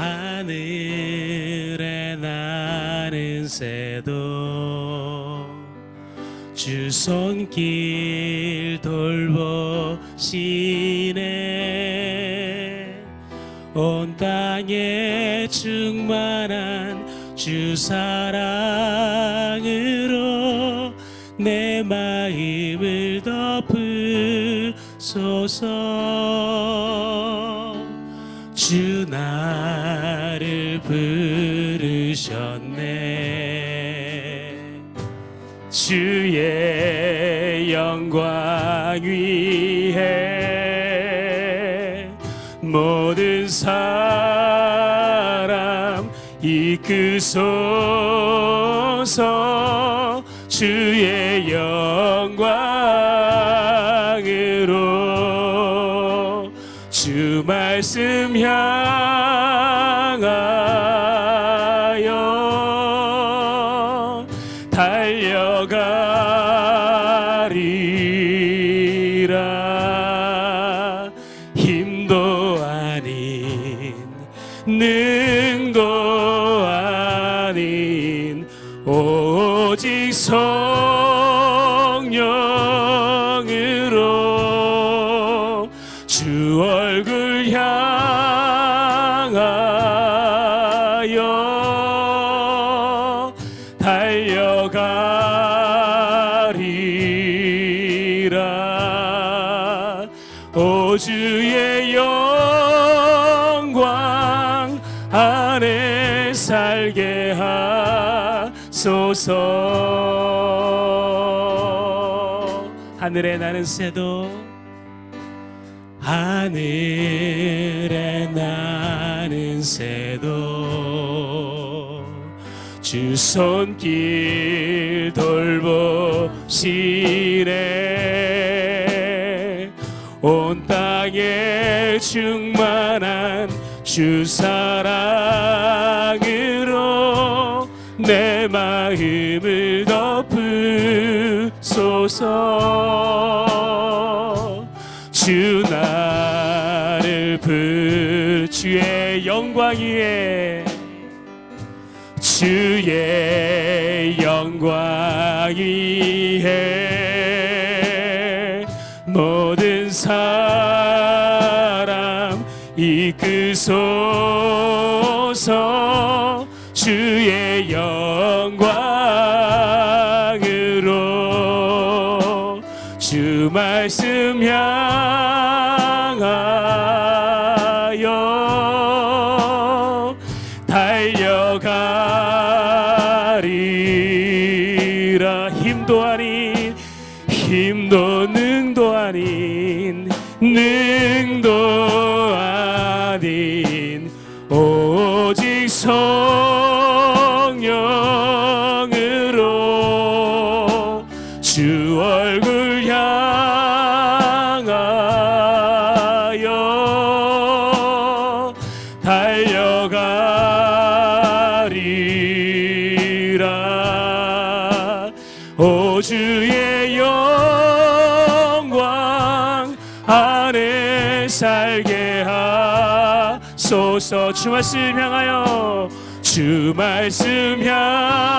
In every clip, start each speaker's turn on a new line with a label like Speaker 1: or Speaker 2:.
Speaker 1: 하늘에 나는 새도 주 손길 돌보시네. 온 땅에 충만한 주 사랑으로 내 마음을 덮으소서 주 나를 부르셨네. 주의 영광 위해 모든 사람 이끄소서 달려가리라. 오 주의 영광 안에 살게 하소서. 하늘에 나는 새도 하늘에 나는 새도 주 손길 돌보시네. 온 땅에 충만한 주 사랑으로 내 마음을 덮으소서. 주 나를 부 주의 영광 위에 주의 영광 위에 모든 사람 이끄소서. 주의 영광으로 주 말씀 향 성령으로 주 얼굴 향하여 달려가리라. 오 주의 영광 안에 살게 하소서. 주 말씀 향하여 주 말씀 향하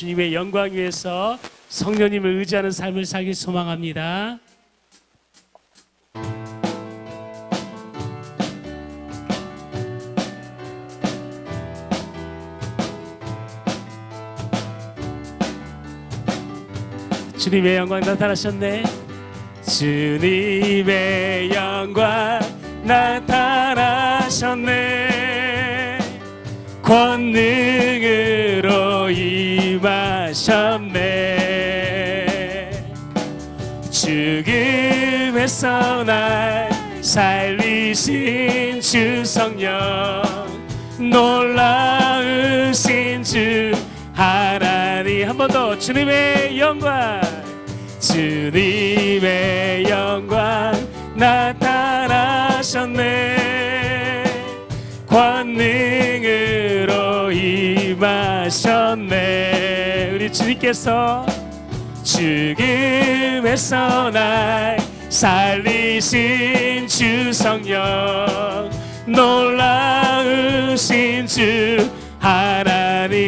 Speaker 1: 주님의 영광 위해서 성령님을 의지하는 삶을 살길 소망합니다. 주님의 영광 나타나셨네. 주님의 영광 나타나셨네. 권능으로 임하셨네. 죽음에서 날 살리신 주 성령 놀라우신 주 하나님. 한 번 더 주님의 영광 주님의 영광 나타나셨네. 권능으로 임 하셨네. 우리 주님께서 죽음에서 날 살리신 주 성령 놀라우신 주 하나님.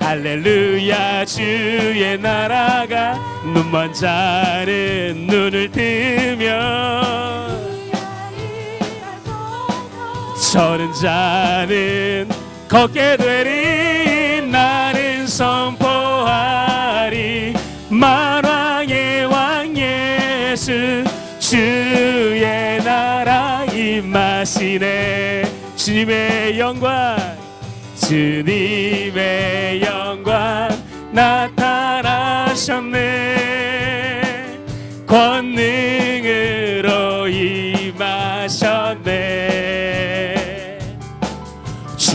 Speaker 1: 할렐루야 주의 나라가 눈먼 자는 눈을 뜨면 저는 자는 걷게 되리 나는 선포하리. 만왕의 왕 예수 주의 나라 임하시네. 주님의 영광 주님의 영광 나타나셨네. 권능으로 임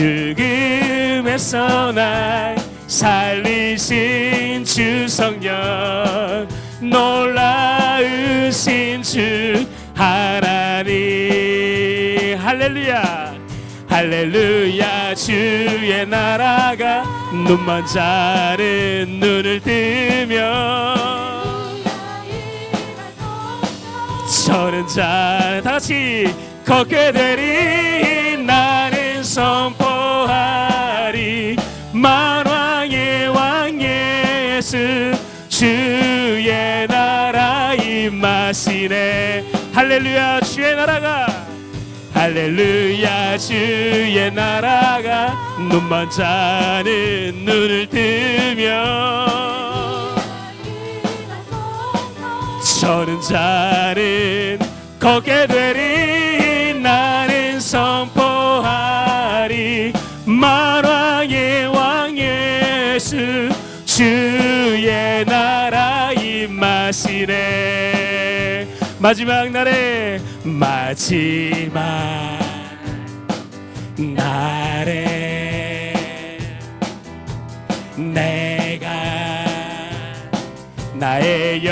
Speaker 1: 죽음에서 날 살리신 주 성령 놀라우신 주 하나님. 할렐루야. 할렐루야. 주의 나라가 눈먼 자는 눈을 뜨면 저는 자 다같이 걷게 되리. 나는 선 할렐루야 주의 나라가. 할렐루야 주의 나라가. 눈먼 자는 눈을 뜨면 저는 자는 걷게 되리. 나는 선포하리. 만왕의 왕 예수 주 마지막 날에 마지막 날에 내가 나의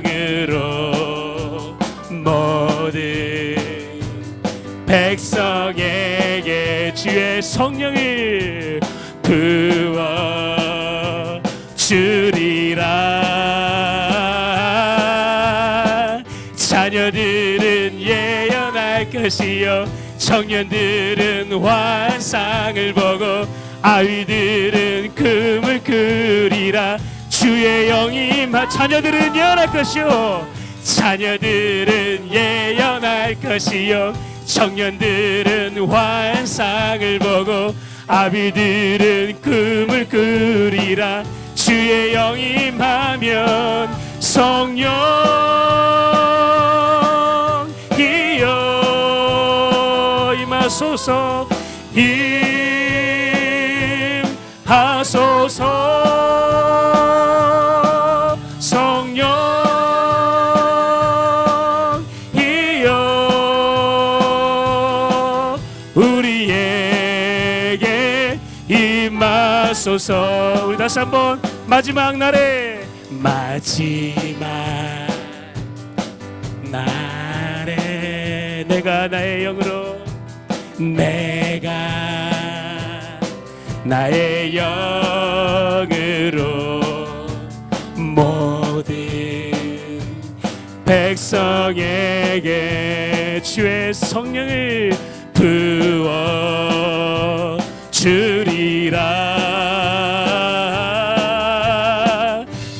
Speaker 1: 영으로 모든 백성에게 주의 성령을 부어 주리라 할 것이요. 청년들은 환상을 보고 아이들은 금을 그리라. 주의 영이 임하 자녀들은 예언할 것이요. 자녀들은 예언할 것이요. 청년들은 환상을 보고 아비들은 금을 그리라. 주의 영이 임하면 성령 하소서 임하소서. 성령이여 우리에게 임하소서. 우리 다시 한번 마지막 날에 마지막 날에 내가 나의 영으로 내가 나의 영으로 모든 백성에게 주의 성령을 부어 주리라.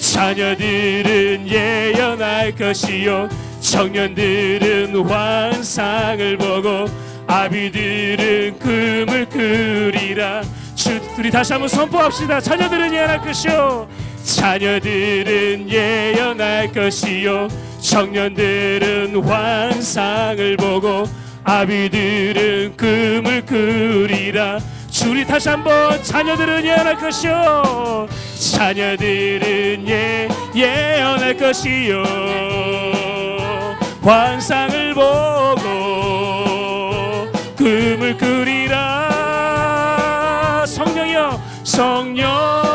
Speaker 1: 자녀들은 예언할 것이요. 청년들은 환상을 보고 아비들은 금을 그리라 주, 우리 다시 한번 선포합시다. 자녀들은 예언할 것이요. 자녀들은 예언할 것이요. 청년들은 환상을 보고 아비들은 꿈을 꾸리라. 주리 다시 한번 자녀들은 예언할 것이요. 자녀들은 예 예언할 것이요. 환상을 보고 꿈을 꾸리라. 성령이여 성령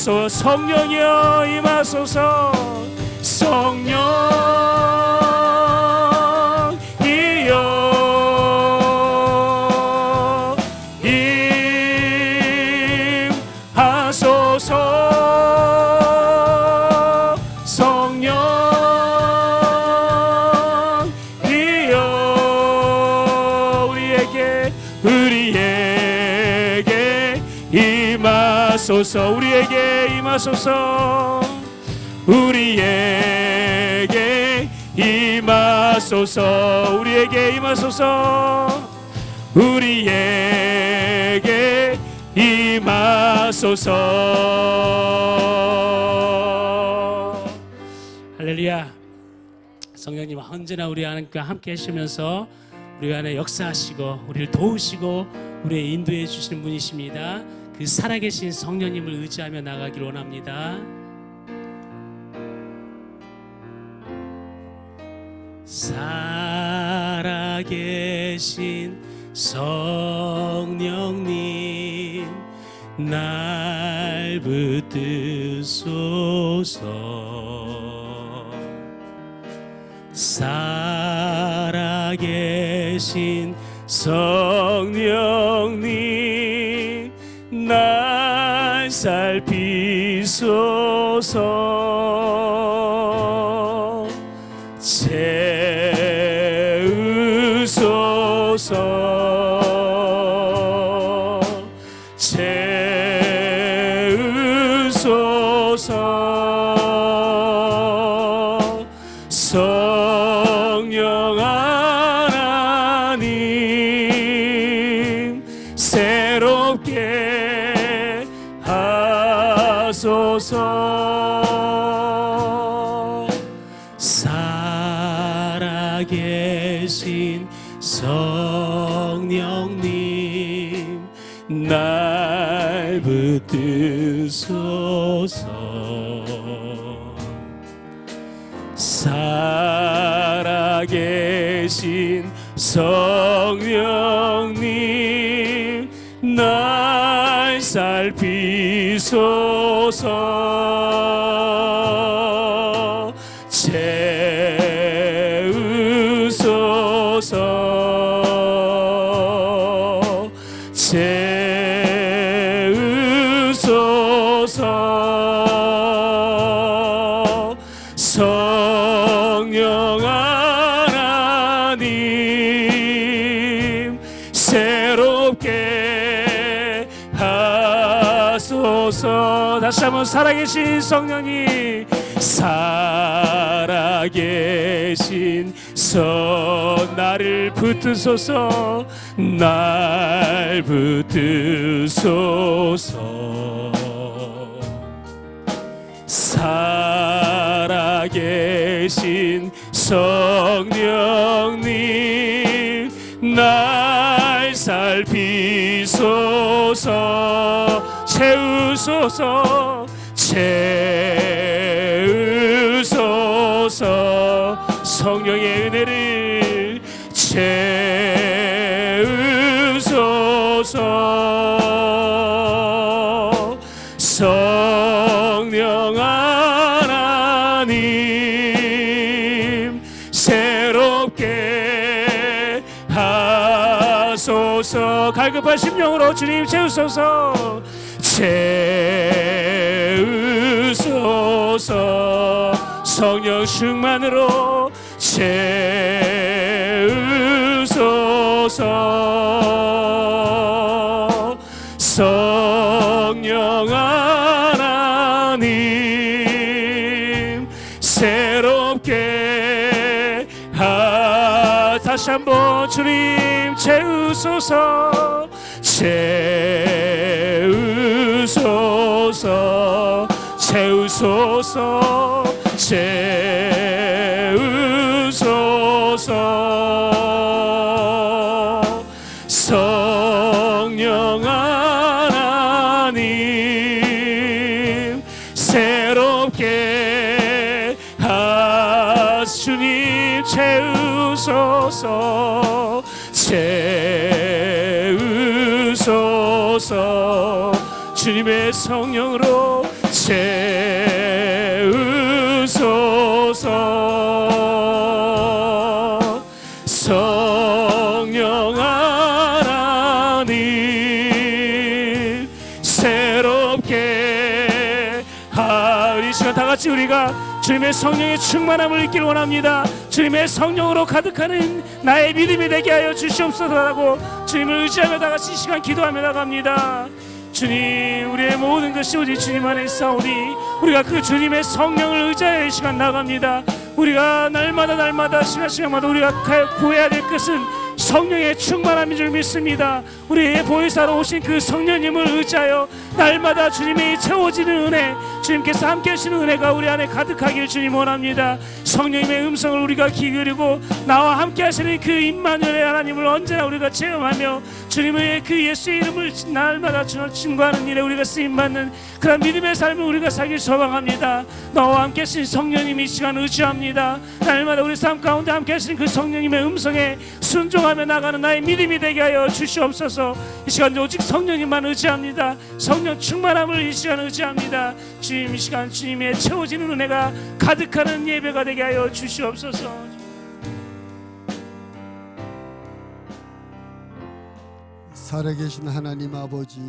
Speaker 1: 임하소 성령이여 임하소서. 성령이여 임하소서. 성령이여 우리에게 우리에게 임하소서. 우리에게 임하소서. 우리에게 임하소서. 우리에게 임하소서. 우리에게 임하소서. 할렐루야. 성령님 언제나 우리 하나님과 함께 하시면서 우리 안에 역사하시고 우리를 도우시고 우리의 인도해 주시는 분이십니다 그 살아계신 성령님을 의지하며 나가길 원합니다. 살아계신 성령님 날 붙드소서. 살아계신 성령 살피소서 성령님 날 붙드소서. 살아계신 성령님 날 살피소서 채우소서. 성령 하나님 새롭게 하소서. 다시 한번 살아계신 성령이 살아계신 서 나를 붙드소서 날 붙드소서 살아계신 성령님 날 살피소서 채우소서 채우소서. 성령의 은혜를 채우소서. 성령 하나님 하소서. 갈급한 심령으로 주님 채우소서. 채우소서. 성령 충만으로 채우소서 다시 한번 주님 채우소서. 채우소서. 채우소서. 채우소서 채우소서. 채우소서. 주님의 성령으로 채우소서. 성령 하나님 새롭게 하이 시간 다 같이 우리가 주님의 성령의 충만함을 잊기를 원합니다. 주님의 성령으로 가득하는 나의 믿음이 되게 하여 주시옵소서라고 주님을 의지하며 다 같이 이 시간 기도하며 나갑니다. 주님 우리의 모든 것이 오직 주님 안에 있사오니 우리가 그 주님의 성령을 의지하여 이 시간 나갑니다. 우리가 날마다 날마다 시간 시간마다 우리가 가- 구해야 될 것은 성령의 충만함인 줄 믿습니다. 우리의 보혜사로 오신 그 성령님을 의지하여 날마다 주님의 채워지는 은혜, 주님께서 함께 하시는 은혜가 우리 안에 가득하길 주님 원합니다. 성령님의 음성을 우리가 기울이고 나와 함께 하시는 그 임마누엘의 하나님을 언제나 우리가 체험하며 주님의 그 예수의 이름을 날마다 증거하는 일에 우리가 쓰임 받는 그런 믿음의 삶을 우리가 살길 소망합니다. 너와 함께 하신 성령님 이 시간 의지합니다. 날마다 우리 삶 가운데 함께 하시는 그 성령님의 음성에 순종하며 나가는 나의 믿음이 되게 하여 주시옵소서. 이 시간 오직 성령님만 의지합니다. 성령 충만함을 이 시간 의지합니다. 주님 이 시간 주님의 채워지는 은혜가 가득하는 예배가 되게 하여 주시옵소서.
Speaker 2: 살아계신 하나님 아버지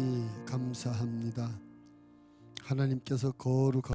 Speaker 2: 감사합니다. 하나님께서 거룩하